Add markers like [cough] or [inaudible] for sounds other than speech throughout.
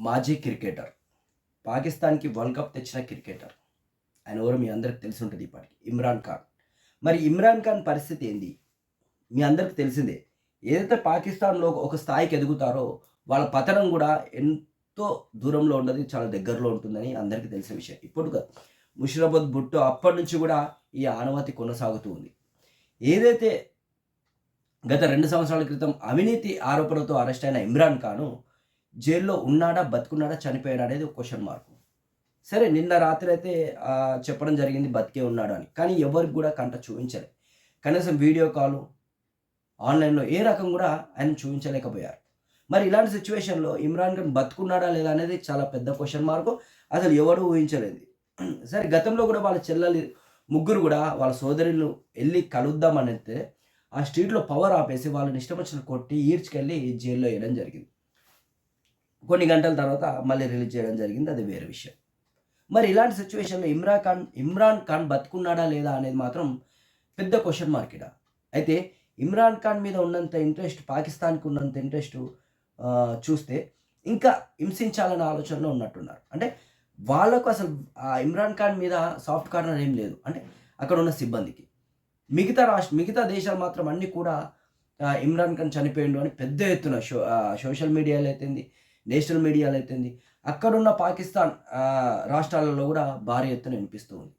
మాజీ క్రికెటర్. పాకిస్తాన్కి world cup తెచ్చిన క్రికెటర్. ఆయన ఎవరు మీ అందరికి తెలిసి ఉంటుంది ఇప్పటికి. ఇమ్రాన్ ఖాన్. మరి ఇమ్రాన్ ఖాన్ పరిస్థితి ఏంది? మీ అందరికి తెలిసిందే. ఏదైతే పాకిస్తాన్లో ఒక స్థాయికి ఎదుగుతారో వాళ్ళ పతనం కూడా ఎంతో దూరంలో ఉండదు చాలా దగ్గరలో ఉంటుందని అందరికీ తెలిసిన విషయం. ఇప్పుడు కాదు. ముషిరాబాద్ బుట్టు అప్పటి నుంచి కూడా ఈ ఆనవాతి కొనసాగుతూ ఉంది. ఏదైతే గత రెండు సంవత్సరాల క్రితం అవినీతి ఆరోపణలతో అరెస్ట్ అయిన ఇమ్రాన్ ఖాను జైల్లో ఉన్నాడా బతుకున్నాడా చనిపోయాడా అనేది ఒక క్వశ్చన్ మార్క్ సరే నిన్న రాత్రి అయితే చెప్పడం జరిగింది బతికే ఉన్నాడు అని. కానీ ఎవరికి కూడా కంట చూపించలే. కనీసం వీడియో కాల్ ఆన్లైన్లో ఏ రకం కూడా ఆయన చూపించలేకపోయారు. మరి ఇలాంటి సిచ్యువేషన్లో ఇమ్రాన్ ఖాన్ బతుకున్నాడా లేదా అనేది చాలా పెద్ద క్వశ్చన్ మార్క్ అసలు ఎవడు ఊహించలేదు. సరే గతంలో కూడా వాళ్ళ చెల్లెలు ముగ్గురు కూడా వాళ్ళ సోదరులు వెళ్ళి కలుద్దామని అయితే ఆ స్ట్రీట్లో పవర్ ఆపేసి వాళ్ళని ఇష్టం వచ్చిన కొట్టి ఈడ్చుకెళ్ళి జైల్లో వేయడం జరిగింది. కొన్ని గంటల తర్వాత మళ్ళీ రిలీజ్ చేయడం జరిగింది అది వేరే విషయం. మరి ఇలాంటి సిచ్యువేషన్లో ఇమ్రాన్ ఖాన్ ఇమ్రాన్ ఖాన్ బతుకున్నాడా లేదా అనేది మాత్రం పెద్ద క్వశ్చన్ మార్క్ అయితే ఇమ్రాన్ ఖాన్ మీద ఉన్నంత ఇంట్రెస్ట్ పాకిస్తాన్కి ఉన్నంత ఇంట్రెస్ట్ చూస్తే ఇంకా హింసించాలనే ఆలోచనలో ఉన్నట్టున్నారు. అంటే వాళ్ళకు అసలు ఆ ఇమ్రాన్ ఖాన్ మీద సాఫ్ట్ కార్నర్ ఏం లేదు. అంటే అక్కడ ఉన్న సిబ్బందికి. మిగతా రాష్ట్ర మిగతా దేశాలు మాత్రం అన్నీ కూడా ఇమ్రాన్ ఖాన్ చనిపోయిండు అని పెద్ద ఎత్తున షో సోషల్ మీడియాలో అయితేంది నేషనల్ మీడియాలో అయితేంది అక్కడున్న పాకిస్తాన్ రాష్ట్రాలలో కూడా భారీ ఎత్తున వినిపిస్తూ ఉంది.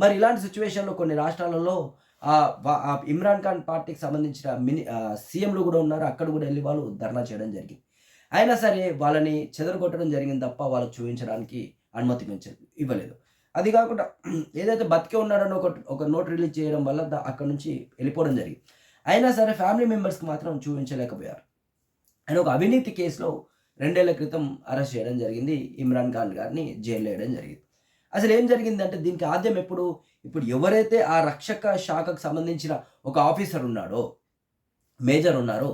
మరి ఇలాంటి సిచ్యువేషన్లో కొన్ని రాష్ట్రాలలో ఆ, ఆ ఇమ్రాన్ ఖాన్ పార్టీకి సంబంధించిన మిని సీఎంలు కూడా ఉన్నారు. అక్కడ కూడా వెళ్ళి వాళ్ళు ధర్నా చేయడం జరిగింది. అయినా సరే వాళ్ళని చెదరగొట్టడం జరిగింది తప్ప వాళ్ళు చూపించడానికి అనుమతి ఇవ్వలేదు. అది కాకుండా ఏదైతే బతికే ఉన్నాడని ఒక ఒక నోట్ రిలీజ్ చేయడం వల్ల దా- అక్కడ నుంచి వెళ్ళిపోవడం జరిగింది. అయినా సరే ఫ్యామిలీ మెంబర్స్కి మాత్రం చూపించలేకపోయారు. ఆయన ఒక అవినీతి కేసులో రెండేళ్ళ క్రితం అరెస్ట్ చేయడం జరిగింది. ఇమ్రాన్ ఖాన్ గారిని జైల్లో వేయడం జరిగింది. అసలు ఏం జరిగిందంటే దీనికి ఆద్యం ఎప్పుడు? ఇప్పుడు ఎవరైతే ఆ రక్షక శాఖకు సంబంధించిన ఒక ఆఫీసర్ ఉన్నాడో మేజర్ ఉన్నారో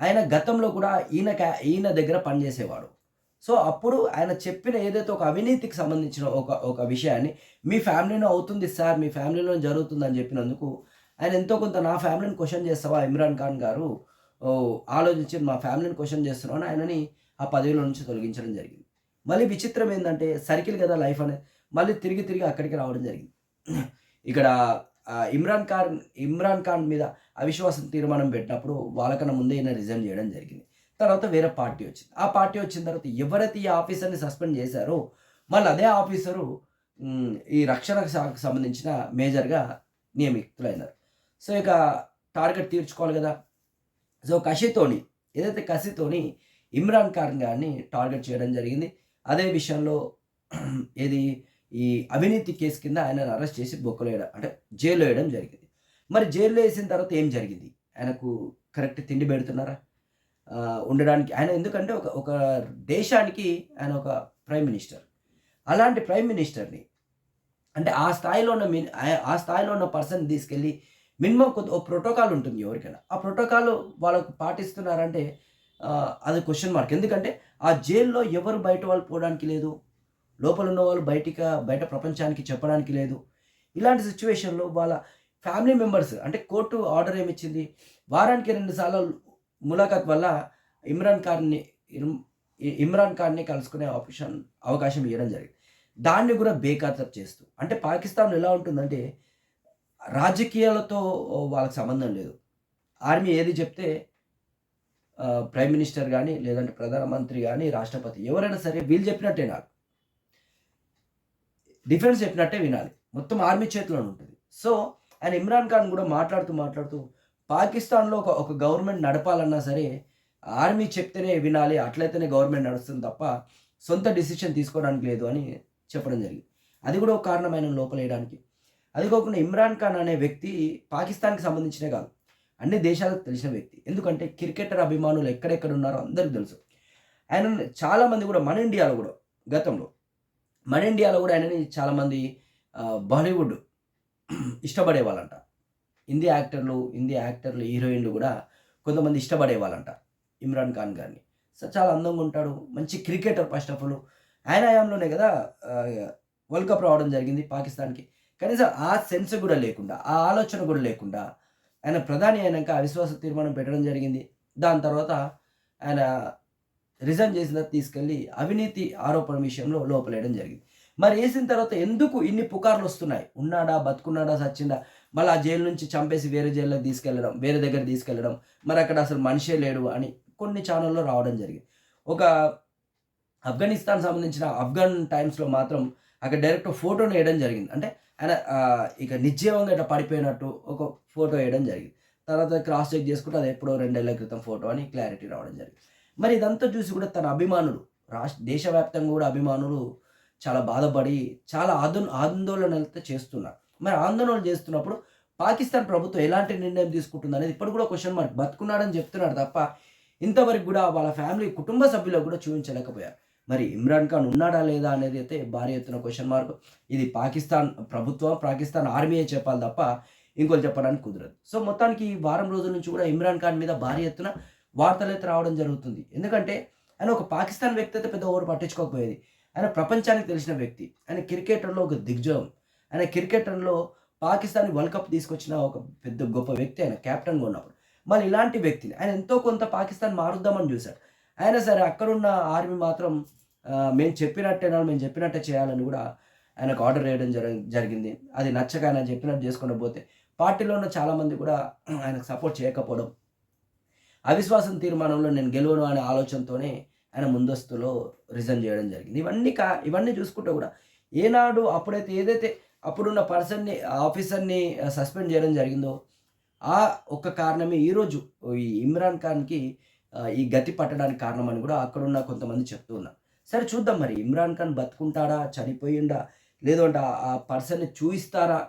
ఆయన గతంలో కూడా ఈయన క్యా- ఈయన దగ్గర పనిచేసేవాడు. సో అప్పుడు ఆయన చెప్పిన ఏదైతే ఒక అవినీతికి సంబంధించిన ఒక ఒక విషయాన్ని మీ ఫ్యామిలీలో అవుతుంది సార్ మీ ఫ్యామిలీలో జరుగుతుంది అని చెప్పినందుకు ఆయన ఎంతో కొంత నా ఫ్యామిలీని క్వశ్చన్ చేస్తావా? ఇమ్రాన్ ఖాన్ గారు ఓ, ఆలోచించి మా ఫ్యామిలీని క్వశ్చన్ చేస్తున్నాను ఆయనని ఆ పదవిలో నుంచి తొలగించడం జరిగింది. మళ్ళీ విచిత్రం ఏంటంటే సర్కిల్ కదా లైఫ్ అనేది మళ్ళీ తిరిగి తిరిగి అక్కడికి రావడం జరిగింది. ఇక్కడ ఇమ్రాన్ ఖాన్ ఇమ్రాన్ ఖాన్ మీద అవిశ్వాసం తీర్మానం పెట్టినప్పుడు వాళ్ళకన్నా ముందే ఈయన రిజైన్ చేయడం జరిగింది. తర్వాత వేరే పార్టీ వచ్చింది. ఆ పార్టీ వచ్చిన తర్వాత ఎవరైతే ఈ ఆఫీసర్ని సస్పెండ్ చేశారో మళ్ళీ అదే ఆఫీసరు ఈ రక్షణ శాఖకు సంబంధించిన మేజర్గా నియమితులైనారు. సో ఇక టార్గెట్ తీర్చుకోవాలి కదా. సో కసితోని ఏదైతే కసితోని ఇమ్రాన్ ఖాన్ గారిని టార్గెట్ చేయడం జరిగింది. అదే విషయంలో [clears throat] ఏది? ఈ అవినీతి కేసు కింద ఆయనను అరెస్ట్ చేసి బొక్కలేయడం అంటే జైల్లో వేయడం జరిగింది. మరి జైల్లో వేసిన తర్వాత ఏం జరిగింది? ఆయనకు కరెక్ట్ తిండి పెడుతున్నారా? ఉండడానికి ఆయన ఎందుకంటే ఒక ఒక దేశానికి ఆయన ఒక ప్రైమ్ మినిస్టర్. అలాంటి ప్రైమ్ మినిస్టర్ని అంటే ఆ స్థాయిలో ఉన్న మిన్ ఆ- స్థాయిలో ఉన్న పర్సన్ తీసుకెళ్ళి మినిమం కొంత ఒక ప్రోటోకాల్ ఉంటుంది ఎవరికైనా. ఆ ప్రోటోకాల్ వాళ్ళకు పాటిస్తున్నారంటే అది క్వశ్చన్ మార్క్ ఎందుకంటే ఆ జైల్లో ఎవరు బయట వాళ్ళు పోవడానికి లేదు. లోపల ఉన్న వాళ్ళు బయటికి బయట ప్రపంచానికి చెప్పడానికి లేదు. ఇలాంటి సిచ్యువేషన్లో వాళ్ళ ఫ్యామిలీ మెంబర్స్ అంటే కోర్టు ఆర్డర్ ఏమిచ్చింది? వారానికి రెండు సార్లు ములాఖాత్ వల్ల ఇమ్రాన్ ఖాన్ని ఇమ్రాన్ ఖాన్ని కలుసుకునే ఆప్షన్ అవకాశం ఇవ్వడం జరిగింది. దాన్ని కూడా బేఖాతరు చేస్తూ. అంటే పాకిస్తాన్ ఎలా ఉంటుందంటే రాజకీయాలతో వాళ్ళకి సంబంధం లేదు. ఆర్మీ ఏది చెప్తే ప్రైమ్ మినిస్టర్ కానీ లేదంటే ప్రధానమంత్రి కానీ రాష్ట్రపతి ఎవరైనా సరే వీళ్ళు చెప్పినట్టే నాకు. డిఫెన్స్ చెప్పినట్టే వినాలి. మొత్తం ఆర్మీ చేతిలో ఉంటుంది. సో ఆయన ఇమ్రాన్ ఖాన్ కూడా మాట్లాడుతూ మాట్లాడుతూ పాకిస్తాన్లో ఒక ఒక గవర్నమెంట్ నడపాలన్నా సరే ఆర్మీ చెప్తేనే వినాలి అట్లయితేనే గవర్నమెంట్ నడుస్తుంది తప్ప సొంత డిసిషన్ తీసుకోవడానికి లేదు అని చెప్పడం జరిగింది. అది కూడా ఒక కారణమైన లోపలేయడానికి. అది కాకుండా ఇమ్రాన్ ఖాన్ అనే వ్యక్తి పాకిస్తాన్కి సంబంధించినే కాదు. అన్ని దేశాలకు తెలిసిన వ్యక్తి. ఎందుకంటే క్రికెటర్ అభిమానులు ఎక్కడెక్కడ ఉన్నారో అందరికీ తెలుసు. ఆయన చాలామంది కూడా మన ఇండియాలో కూడా గతంలో. మన ఇండియాలో కూడా ఆయనని చాలామంది బాలీవుడ్ ఇష్టపడే వాళ్ళంట హిందీ యాక్టర్లు హిందీ యాక్టర్లు హీరోయిన్లు కూడా కొంతమంది ఇష్టపడే వాళ్ళంట ఇమ్రాన్ ఖాన్ గారిని. సో చాలా అందంగా ఉంటాడు. మంచి క్రికెటర్ ఫస్ట్ ఆఫ్ ఆల్. ఆయన హయాంలోనే కదా వరల్డ్ కప్ రావడం జరిగింది పాకిస్తాన్కి. కనీసం ఆ సెన్స్ కూడా లేకుండా ఆ ఆలోచన కూడా లేకుండా ఆయన ప్రధాని అయినాక అవిశ్వాస తీర్మానం పెట్టడం జరిగింది. దాని తర్వాత ఆయన రిజైన్ చేసిన తీసుకెళ్ళి అవినీతి ఆరోపణ విషయంలో లోపలేయడం జరిగింది. మరి వేసిన తర్వాత ఎందుకు ఇన్ని పుకార్లు వస్తున్నాయి? ఉన్నాడా? బతుకున్నాడా? సచ్చిందా మళ్ళీ ఆ జైలు నుంచి చంపేసి వేరే జైల్లోకి తీసుకెళ్ళడం వేరే దగ్గర తీసుకెళ్ళడం మరి అక్కడ అసలు మనిషే లేడు అని కొన్ని ఛానల్లో రావడం జరిగింది. ఒక ఆఫ్ఘనిస్తాన్ సంబంధించిన ఆఫ్ఘన్ టైమ్స్లో మాత్రం అక్కడ డైరెక్ట్ ఫోటోని వేయడం జరిగింది. అంటే ఆయన ఇక నిజీవంగా ఇట్లా పడిపోయినట్టు ఒక ఫోటో వేయడం జరిగింది. తర్వాత క్రాస్ చెక్ చేసుకుంటే అది ఎప్పుడో రెండేళ్ళ క్రితం ఫోటో అని క్లారిటీ రావడం జరిగింది. మరి ఇదంతా చూసి కూడా తన అభిమానులు రాష్ట్ర దేశవ్యాప్తంగా కూడా అభిమానులు చాలా బాధపడి చాలా ఆందోళన ఆందోళనలతో చేస్తున్నారు. మరి ఆందోళన చేస్తున్నప్పుడు పాకిస్తాన్ ప్రభుత్వం ఎలాంటి నిర్ణయం తీసుకుంటుంది అనేది ఇప్పుడు కూడా క్వశ్చన్ మార్క్ బతుకున్నాడని చెప్తున్నాడు తప్ప ఇంతవరకు కూడా వాళ్ళ ఫ్యామిలీ కుటుంబ సభ్యులకు కూడా చూపించలేకపోయారు. మరి ఇమ్రాన్ ఖాన్ ఉన్నాడా లేదా అనేది అయితే భారీ ఎత్తున క్వశ్చన్ మార్క్ ఇది పాకిస్తాన్ ప్రభుత్వం పాకిస్తాన్ ఆర్మీయే చెప్పాలి తప్ప ఇంకోటి చెప్పడానికి కుదరదు. సో మొత్తానికి ఈ వారం రోజుల నుంచి కూడా ఇమ్రాన్ ఖాన్ మీద భారీ ఎత్తున వార్తలు అయితే రావడం జరుగుతుంది. ఎందుకంటే ఆయన ఒక పాకిస్తాన్ వ్యక్తి అయితే పెద్ద ఓవర్ పట్టించుకోకపోయేది. ఆయన ప్రపంచానికి తెలిసిన వ్యక్తి. ఆయన క్రికెటర్లో ఒక దిగ్జయం ఆయన క్రికెటర్లో పాకిస్తాన్ వరల్డ్ కప్ తీసుకొచ్చిన ఒక పెద్ద గొప్ప వ్యక్తి. ఆయన క్యాప్టెన్గా ఉన్నప్పుడు. మళ్ళీ ఇలాంటి వ్యక్తిని ఆయన ఎంతో కొంత పాకిస్తాన్ మారుద్దామని చూశాడు. అయినా సరే అక్కడున్న ఆర్మీ మాత్రం మేము చెప్పినట్టే మేము చెప్పినట్టే చేయాలని కూడా ఆయనకు ఆర్డర్ వేయడం జరి జరిగింది. అది నచ్చక ఆయన చెప్పినట్టు చేసుకుని పోతే పార్టీలో ఉన్న చాలామంది కూడా ఆయనకు సపోర్ట్ చేయకపోవడం అవిశ్వాసం తీర్మానంలో నేను గెలవను అనే ఆలోచనతోనే ఆయన ముందస్తులో రిజైన్ చేయడం జరిగింది. ఇవన్నీ కా ఇవన్నీ చూసుకుంటే కూడా ఏనాడు అప్పుడైతే ఏదైతే అప్పుడున్న పర్సన్ని ఆఫీసర్ని సస్పెండ్ చేయడం జరిగిందో ఆ ఒక్క కారణమే ఈరోజు ఈ ఇమ్రాన్ ఖాన్కి ఈ గతి పట్టడానికి కారణమని కూడా అక్కడున్న కొంతమంది చెప్తూ ఉన్నారు. సరే చూద్దాం మరి. ఇమ్రాన్ ఖాన్ బతుకుంటాడా? చనిపోయిండా? లేదు అంటే ఆ- పర్సన్ని చూపిస్తారా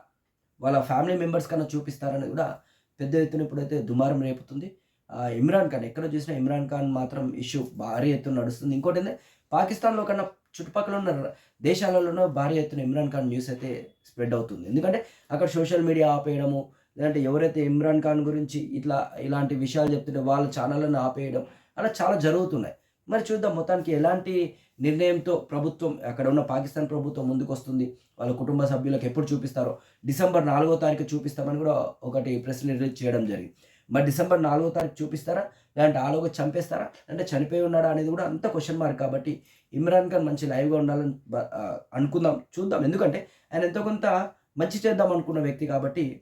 వాళ్ళ ఫ్యామిలీ మెంబర్స్ కన్నా చూపిస్తారని కూడా పెద్ద ఎత్తున ఇప్పుడైతే దుమారం రేపుతుంది. ఆ, ఇమ్రాన్ ఖాన్ ఎక్కడ చూసినా ఇమ్రాన్ ఖాన్ మాత్రం ఇష్యూ భారీ ఎత్తున నడుస్తుంది. ఇంకోటి ఏంటంటే పాకిస్తాన్లో కన్నా చుట్టుపక్కల ఉన్న దేశాలలోనూ భారీ ఎత్తున ఇమ్రాన్ ఖాన్ న్యూస్ అయితే స్ప్రెడ్ అవుతుంది. ఎందుకంటే అక్కడ సోషల్ మీడియా ఆపేయడము లేదంటే ఎవరైతే ఇమ్రాన్ ఖాన్ గురించి ఇట్లా ఇలాంటి విషయాలు చెప్తుంటే వాళ్ళ ఛానళ్ళను ఆపేయడం అలా చాలా జరుగుతున్నాయి. మరి చూద్దాం మొత్తానికి ఎలాంటి నిర్ణయంతో ప్రభుత్వం అక్కడ ఉన్న పాకిస్తాన్ ప్రభుత్వం ముందుకు వస్తుంది వాళ్ళ కుటుంబ సభ్యులకు ఎప్పుడు చూపిస్తారో. డిసెంబర్ నాలుగో తారీఖు చూపిస్తామని కూడా ఒకటి ప్రెస్ రిలీజ్ చేయడం జరిగింది. మరి డిసెంబర్ నాలుగో తారీఖు చూపిస్తారా? లేదంటే ఆలోగా చంపేస్తారా? అంటే చనిపోయి ఉన్నాడా అనేది కూడా అంత క్వశ్చన్ మార్క్ కాబట్టి ఇమ్రాన్ ఖాన్ మంచి లైవ్గా ఉండాలని అనుకుందాం చూద్దాం. ఎందుకంటే ఆయన ఎంతో కొంత మంచి చేద్దాం అనుకున్న వ్యక్తి కాబట్టి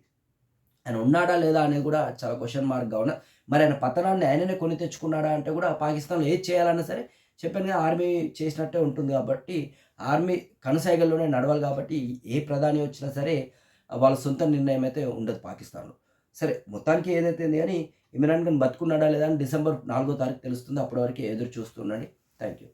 ఆయన ఉన్నాడా లేదా అనేది కూడా చాలా క్వశ్చన్ మార్క్గా ఉన్న మరి ఆయన పతనాన్ని ఆయననే కొని తెచ్చుకున్నాడా అంటే కూడా పాకిస్తాన్లో ఏది చేయాలన్నా సరే చెప్పాను కదా ఆర్మీ చేసినట్టే ఉంటుంది కాబట్టి ఆర్మీ కనసాగల్లోనే నడవాలి కాబట్టి ఏ ప్రధాని వచ్చినా సరే వాళ్ళ సొంత నిర్ణయం అయితే ఉండదు పాకిస్తాన్లో. సరే మొత్తానికి ఏదైతే కానీ ఇమ్రాన్ ఖాన్ బతుకున్నాడా లేదా అని డిసెంబర్ నాలుగో తారీఖు తెలుస్తుంది. అప్పటి వరకు ఎదురు చూస్తుండండి థ్యాంక్ యూ